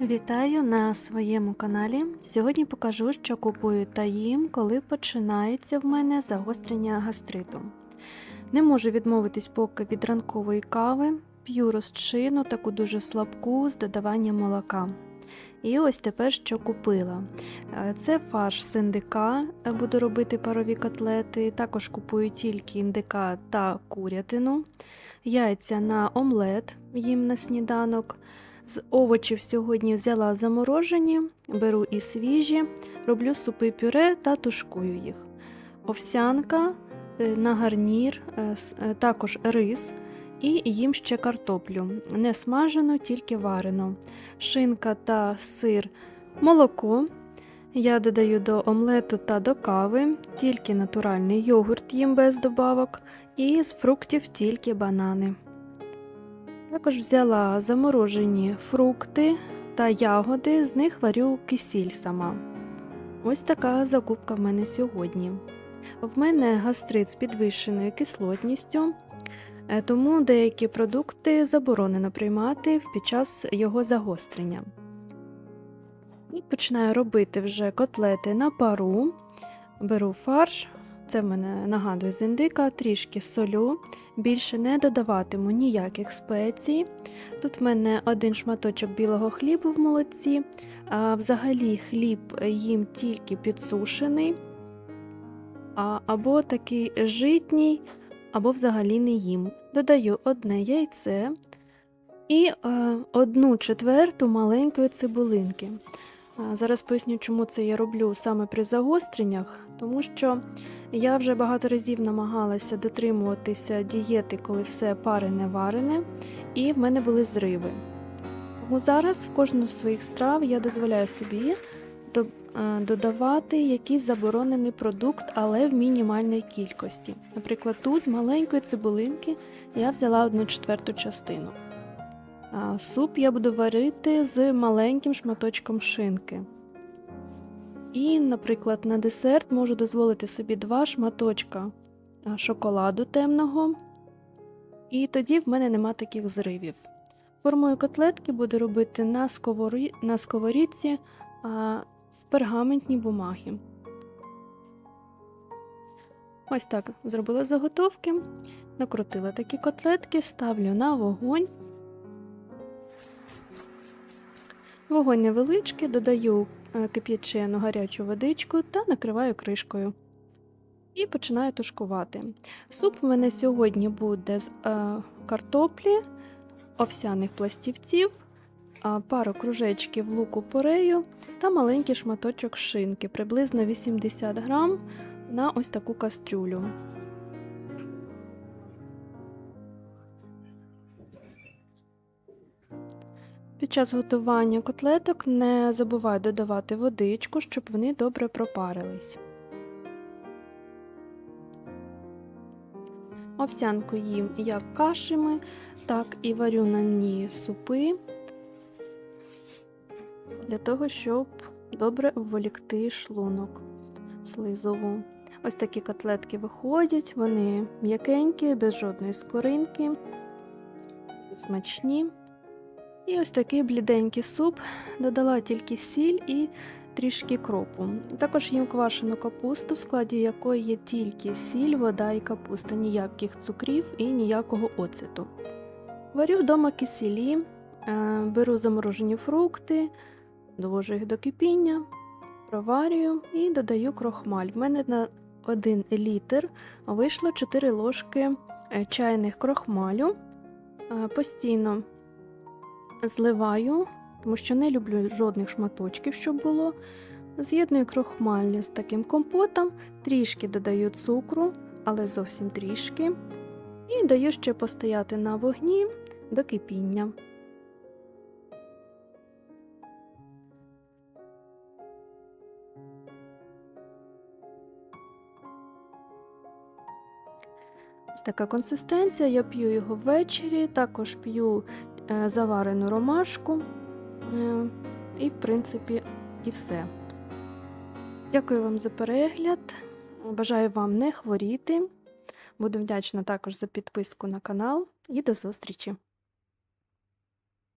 Вітаю на своєму каналі. Сьогодні покажу, що купую та їм, коли починається в мене загострення гастриту. Не можу відмовитись поки від ранкової кави, п'ю розчину, таку дуже слабку з додаванням молока. І ось тепер що купила. Е, Це фарш з індика, е, буду робити парові котлети. Також купую тільки індика та курятину, яйця на омлет їм на сніданок. З овочів сьогодні взяла заморожені, беру і свіжі, роблю супи пюре та тушкую їх. Овсянка е, на гарнір, е, е, також рис і їм ще картоплю. Не смажену, тільки варену. Шинка та сир, молоко. Я додаю до омлету та до кави, тільки натуральний йогурт їм без добавок, і з фруктів тільки банани. Також взяла заморожені фрукти та ягоди, з них варю кисіль сама. Ось така закупка в мене сьогодні. В мене гастрит з підвищеною кислотністю, е, тому деякі продукти заборонено приймати під час його загострення. І починаю робити вже котлети на пару. Беру фарш, це в мене нагадую з індика, трішки солю, більше не додаватиму ніяких спецій. Тут в мене один шматочок білого хлібу в молоці, а взагалі хліб їм тільки підсушений, а, або такий житній, або взагалі не їм. Додаю одне яйце і е, одну четверту маленької цибулинки. Зараз поясню, чому це я роблю саме при загостреннях, тому що я вже багато разів намагалася дотримуватися дієти, коли все парене варене, і в мене були зриви. Тому зараз в кожну з своїх страв я дозволяю собі е, додавати якийсь заборонений продукт, але в мінімальній кількості. Наприклад, тут з маленької цибулинки я взяла одну четверту частину. Суп я буду варити з маленьким шматочком шинки. І, наприклад, на десерт можу дозволити собі два шматочка шоколаду темного, і тоді в мене нема таких зривів. Формую котлетки буду робити на, сковорі... на сковорідці а, в пергаментній бумагі. Ось так зробила заготовки, накрутила такі котлетки, ставлю на вогонь. Вогонь невеличкий, додаю е, кип'ячену гарячу водичку та накриваю кришкою. І починаю тушкувати. Суп у мене сьогодні буде з е, картоплі, овсяних пластівців, а, пару кружечків луку порею та маленький шматочок шинки, приблизно 80 грам на ось таку кастрюлю. Під час готування котлеток не забувай додавати водичку, щоб вони добре пропарились. Овсянку їм як кашами, так і варю на ній супи для того, щоб добре обволікти шлунок слизову. Ось такі котлетки виходять, вони м'якенькі, без жодної скоринки, смачні. І ось такий бліденький суп. Додала тільки сіль і трішки кропу. Також їм квашену капусту, в складі якої є тільки сіль, вода і капуста, ніяких цукрів і ніякого оцету. Варю вдома кисілі, е, беру заморожені фрукти, довожу їх до кипіння, проварюю і додаю крохмаль. В мене на 1 літр вийшло 4 ложки е, чайних крохмалю. Е, Постійно зливаю, тому що не люблю жодних шматочків, щоб було. З'єдную крохмаль з таким компотом, трішки додаю цукру, але зовсім трішки. І даю ще постояти на вогні до кипіння. Ось така консистенція, я п'ю його ввечері, також п'ю заварену ромашку. Е, і, в принципі, і все. Дякую вам за перегляд. Бажаю вам не хворіти. Буду вдячна також за підписку на канал і до зустрічі!